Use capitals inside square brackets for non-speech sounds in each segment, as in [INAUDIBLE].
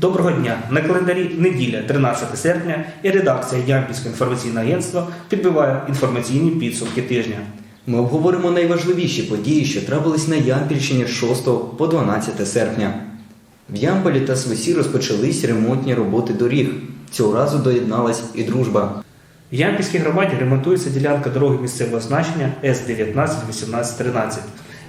Доброго дня! На календарі неділя, 13 серпня, і редакція Ямпільського інформаційного агентства підбиває інформаційні підсумки тижня. Ми обговоримо найважливіші події, що трапились на Ямпільщині з 6 по 12 серпня. В Ямполі та Свисі розпочались ремонтні роботи доріг. Цього разу доєдналась і дружба. В Ямпільській громаді ремонтується ділянка дороги місцевого значення С-19 1813,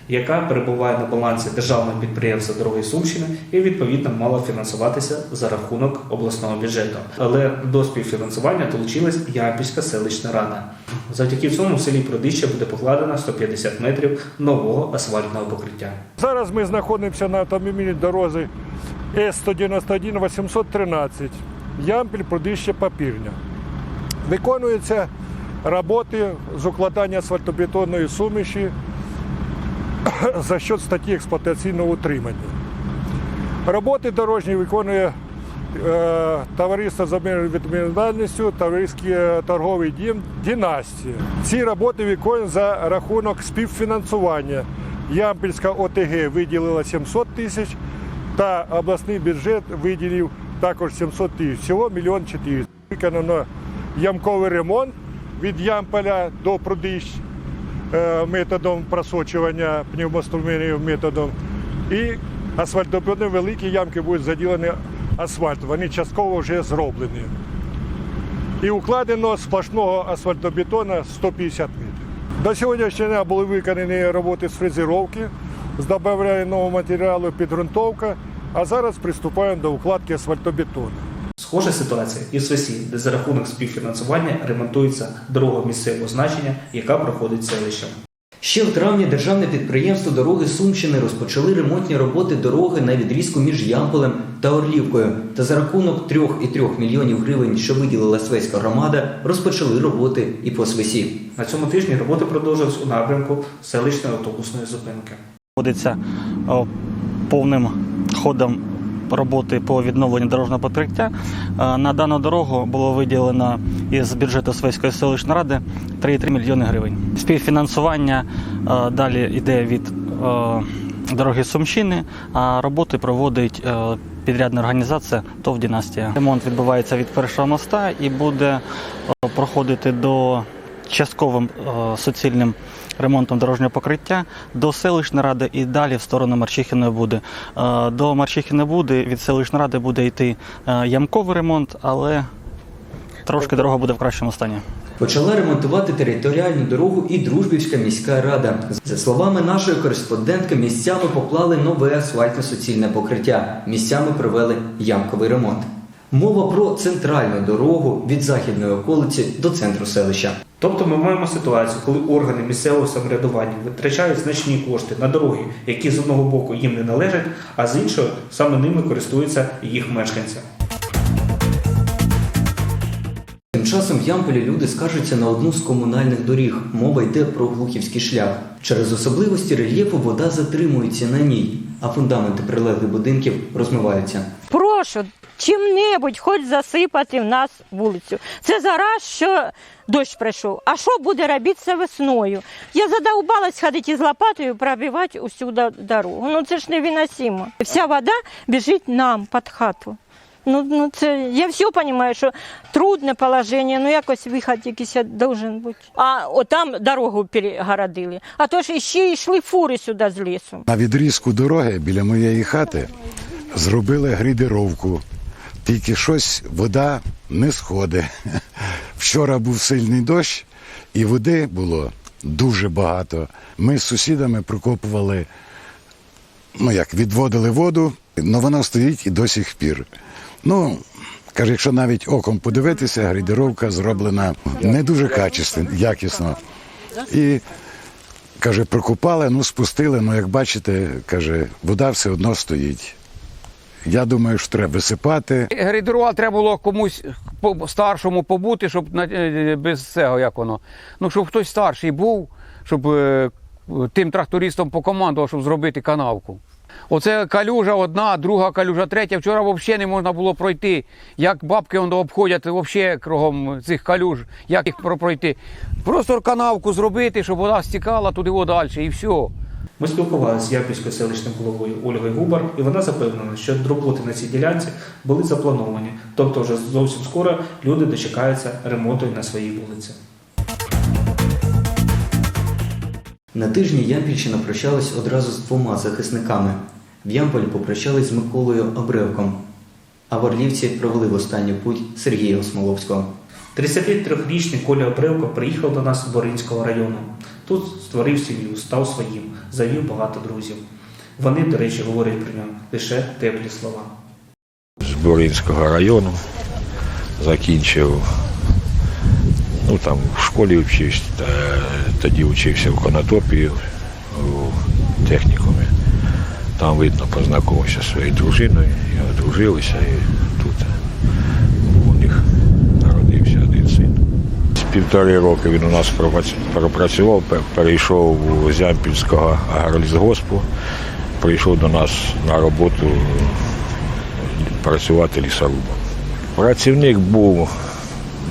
яка перебуває на балансі державного підприємства Дороги Сумщини і відповідно мала фінансуватися за рахунок обласного бюджету. Але до співфінансування долучилась Ямпільська селищна рада. Завдяки цьому в селі Продища буде покладено 150 метрів нового асфальтного покриття. Зараз ми знаходимося на автомобільній дорозі С-191 813 Ямпіль, Продище, Папірня. Виконуються роботи з укладання асфальтобетонної суміші [COUGHS] за счет статті експлуатаційного утримання. Роботи дорожні виконує е, товариство з обмеженою відповідальністю, товариський торговий дім Дінастія. Ці роботи виконують за рахунок співфінансування. Ямпільська ОТГ виділила 700 тисяч, та обласний бюджет виділив також 700 тисяч. Всього мільйон 400. Виконано ямковий ремонт від Ямполя до Продищ е, методом просочування пневмоструменів методом. І асфальтобетонні великі ямки будуть заділені асфальтом. Вони частково вже зроблені. І укладено сплошного асфальтобетона 150 метрів. До сьогоднішнього дня були виконані роботи з фрезеровки, з додавання нового матеріалу підґрунтовка, а зараз приступаємо до укладки асфальтобетону. Схожа ситуація і в Свесі, де за рахунок співфінансування ремонтується дорога місцевого значення, яка проходить селищем. Ще в травні державне підприємство Дороги Сумщини розпочали ремонтні роботи дороги на відрізку між Ямполем та Орлівкою. Та за рахунок 3,3 мільйонів гривень, що виділила Свеська громада, розпочали роботи і по Свесі. На цьому тижні роботи продовжились у напрямку селищної автобусної зупинки. Проводиться о, повним ходом роботи по відновленню дорожнього покриття. Е, На дану дорогу було виділено із бюджету Свейської селищної ради 3,3 мільйони гривень. Співфінансування е, далі йде від е, дороги Сумщини, а роботи проводить підрядна організація ТОВ Дінастія. Ремонт відбувається від першого моста і буде проходити до частковим суцільним ремонтом дорожнього покриття до селищної ради і далі в сторону Марчихіної Буди. Е, До Марчихіної Буди від селищної ради буде йти е, ямковий ремонт, але трошки дорога буде в кращому стані. Почала ремонтувати територіальну дорогу і Дружбівська міська рада. За словами нашої кореспондентки, місцями поклали нове асфальтне суцільне покриття. Місцями провели ямковий ремонт. Мова про центральну дорогу від західної околиці до центру селища. Тобто ми маємо ситуацію, коли органи місцевого самоврядування витрачають значні кошти на дороги, які з одного боку їм не належать, а з іншого саме ними користуються їх мешканці. Тим часом в Ямполі люди скаржаться на одну з комунальних доріг. Мова йде про глухівський шлях. Через особливості рельєфу вода затримується на ній, а фундаменти прилеглих будинків розмиваються. Прошу чим-небудь, хоч засипати в нас вулицю. Це зараз, що дощ прийшов. А що буде робитися весною? Я задовбалась ходити з лопатою, пробивати усю дорогу. Ну це ж невиносимо. Вся вода біжить нам під хату. Ну, ну це я все розумію, що трудне положення, ну якось вихід якийсь должен бути. А отам дорогу перегородили. А то ж іще йшли фури сюди з лісу. На відрізку дороги біля моєї хати зробили грейдеровку. Тільки щось вода не сходить. Вчора був сильний дощ, і води було дуже багато. Ми з сусідами прокопували, ну як, відводили воду, але вона стоїть і до сих пір. Ну, каже, якщо навіть оком подивитися, грейдеровка зроблена не дуже качественно, якісно. І Каже, прокопали, ну спустили, ну як бачите, каже, вода все одно стоїть. Я думаю, що треба висипати. Грейдерувати треба було комусь старшому побути, щоб е, без цього, як воно. Ну, щоб хтось старший був, щоб е, тим трактористам покомандував, щоб зробити канавку. Оце калюжа одна, друга калюжа, третя. Вчора взагалі не можна було пройти. Як бабки воно обходять взагалі кругом цих калюж, як їх про- пройти. Просто канавку зробити, щоб вода стікала туди далі і все. Ми спілкувалися з Ямпільською селищним головою Ольгою Губар, і вона запевнена, що роботи на цій ділянці були заплановані, тобто вже зовсім скоро люди дочекаються ремонту на своїй вулиці. На тижні Ямпільщина прощалась одразу з двома захисниками. В Ямполі попрощались з Миколою Абревком, а в Орлівці провели в останню путь Сергія Осмоловського. 33-річний Коля Обревко приїхав до нас з Боринського району. Тут створив сім'ю, став своїм, завів багато друзів. Вони, до речі, говорять про нього лише теплі слова. з Боринського району. Закінчив, ну там в школі вчився, тоді вчився в Конотопі у технікумі. Там, видно, познайомився зі своєю дружиною, і одружилися, і тут у них народився один син. З півтори роки він у нас пропрацював, перейшов з Ямпільського агролісгоспу, прийшов до нас на роботу працювати лісорубом. Працівник був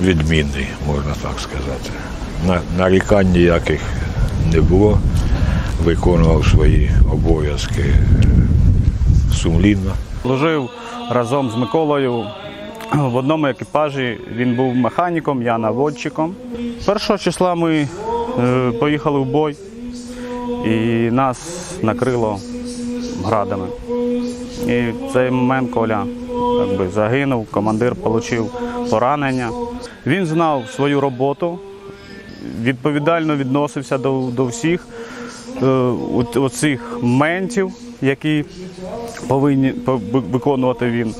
відмінний, можна так сказати. Нарікань ніяких не було. Виконував свої обов'язки е, сумлінно. Служив разом з Миколою [CLEARS THROAT] в одному екіпажі. Він був механіком, я наводчиком. Першого числа ми е, поїхали в бой, і нас накрило градами. І в цей момент Коля якби, загинув, командир отримав поранення. Він знав свою роботу, відповідально відносився до, до всіх е, оцих ментів, які повинні виконувати він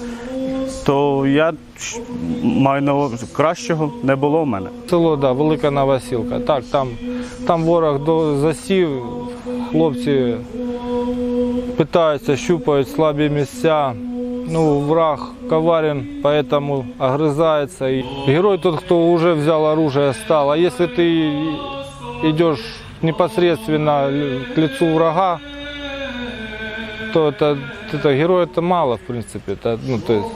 То я ч- маю на увазі, кращого не було в мене. Село, да, велика Новосілка. Так, там, там ворог до засів, хлопці питаються, щупають слабі місця. Ну, враг коварен, поэтому огрызается. И герой тот, кто уже взял оружие, стал. А если ты идешь непосредственно к лицу врага, то это, это герой это мало, в принципе. Это, ну, то есть,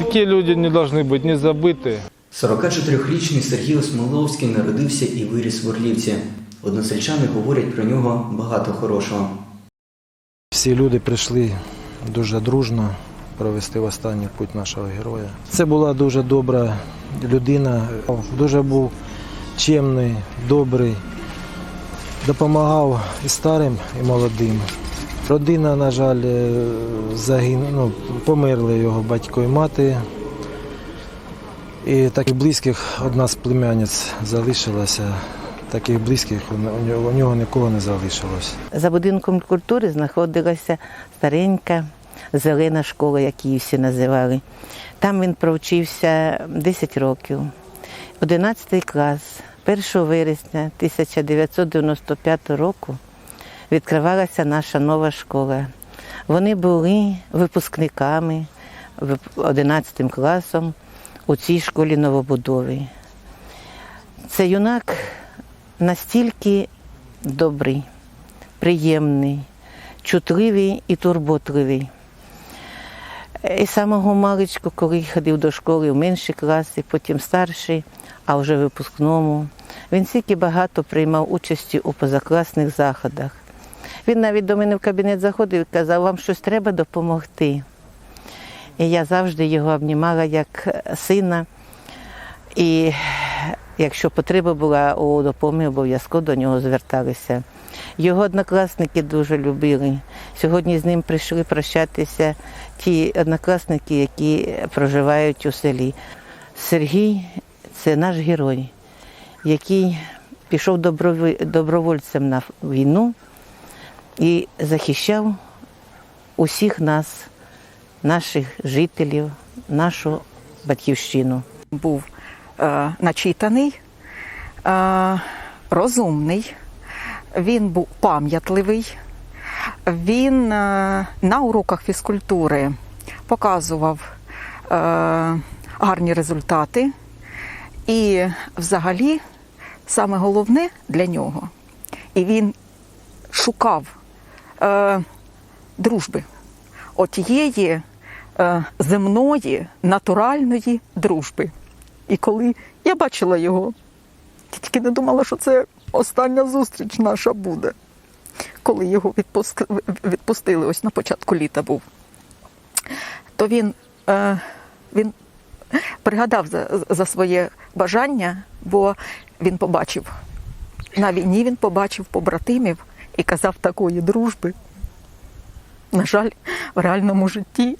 такие люди не должны быть не забыты. 44-річний Сергій Осмоловський народився і виріс в Орлівці. Односельчани говорять про нього багато хорошого. Всі люди прийшли дуже дружно провести в останній путь нашого героя. Це була дуже добра людина, дуже був чемний, добрий, допомагав і старим, і молодим. Родина, на жаль, е, загинула, ну, померли його батько і мати. І таких близьких одна з племянниць залишилася. Таких близьких у нього- у нього нікого не залишилось. За будинком культури знаходилася старенька зелена школа, як її всі називали. Там він провчився 10 років. 11 клас, 1 вересня 1995 року відкривалася наша нова школа. Вони були випускниками 11 класом у цій школі новобудови. Це юнак настільки добрий, приємний, чутливий і турботливий. І самого маличку, коли ходив до школи в менші класи, потім старший, а вже випускному, він стільки багато приймав участі у позакласних заходах. Він навіть до мене в кабінет заходив і казав, вам щось треба допомогти. І я завжди його обнімала як сина. І якщо потреба була у допомогі, обов'язково до нього зверталися. Його однокласники дуже любили. Сьогодні з ним прийшли прощатися ті однокласники, які проживають у селі. Сергій це наш герой, який пішов добровольцем на війну і захищав усіх нас, наших жителів, нашу батьківщину. був е, начитаний, е, розумний, він був пам'ятливий. Він е, на уроках фізкультури показував е, гарні результати. І взагалі, саме головне для нього, і він шукав е, дружби, отієї е, земної, натуральної дружби. І коли я бачила його, тільки не думала, що це остання зустріч наша буде. коли його відпустили, ось на початку літа був, то він, е, він пригадав за, за своє бажання, бо він побачив на війні він побачив побратимів і казав такої дружби. На жаль, в реальному житті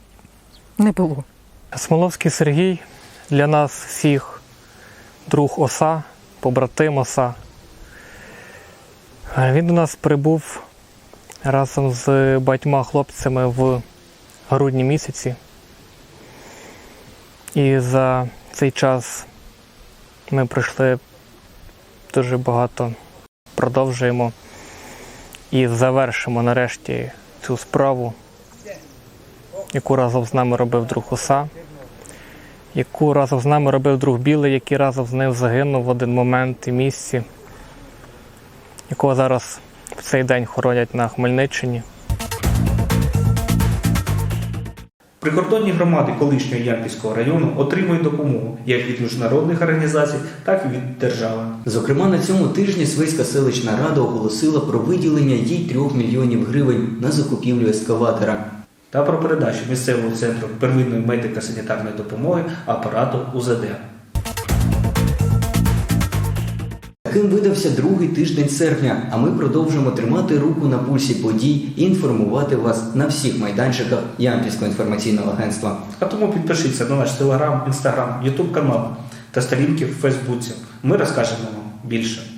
не було. Смоловський Сергій для нас всіх друг оса, побратим оса. Він до нас прибув разом з багатьма хлопцями в грудні місяці. І за цей час ми пройшли дуже багато, продовжуємо і завершимо нарешті цю справу, яку разом з нами робив друг Оса, яку разом з нами робив друг Білий, який разом з ним загинув в один момент і місці, якого зараз в цей день хоронять на Хмельниччині. Прикордонні громади колишнього Ямпільського району отримують допомогу як від міжнародних організацій, так і від держави. Зокрема, на цьому тижні Свиська селищна рада оголосила про виділення їй 3 мільйонів гривень на закупівлю ескаватора. та про передачу місцевого центру первинної медико-санітарної допомоги апарату УЗД. Таким видався другий тиждень серпня, а ми продовжуємо тримати руку на пульсі подій і інформувати вас на всіх майданчиках Ямпільського інформаційного агентства. А тому підпишіться на наш телеграм, інстаграм, ютуб канал та сторінки в Фейсбуці. Ми розкажемо вам більше.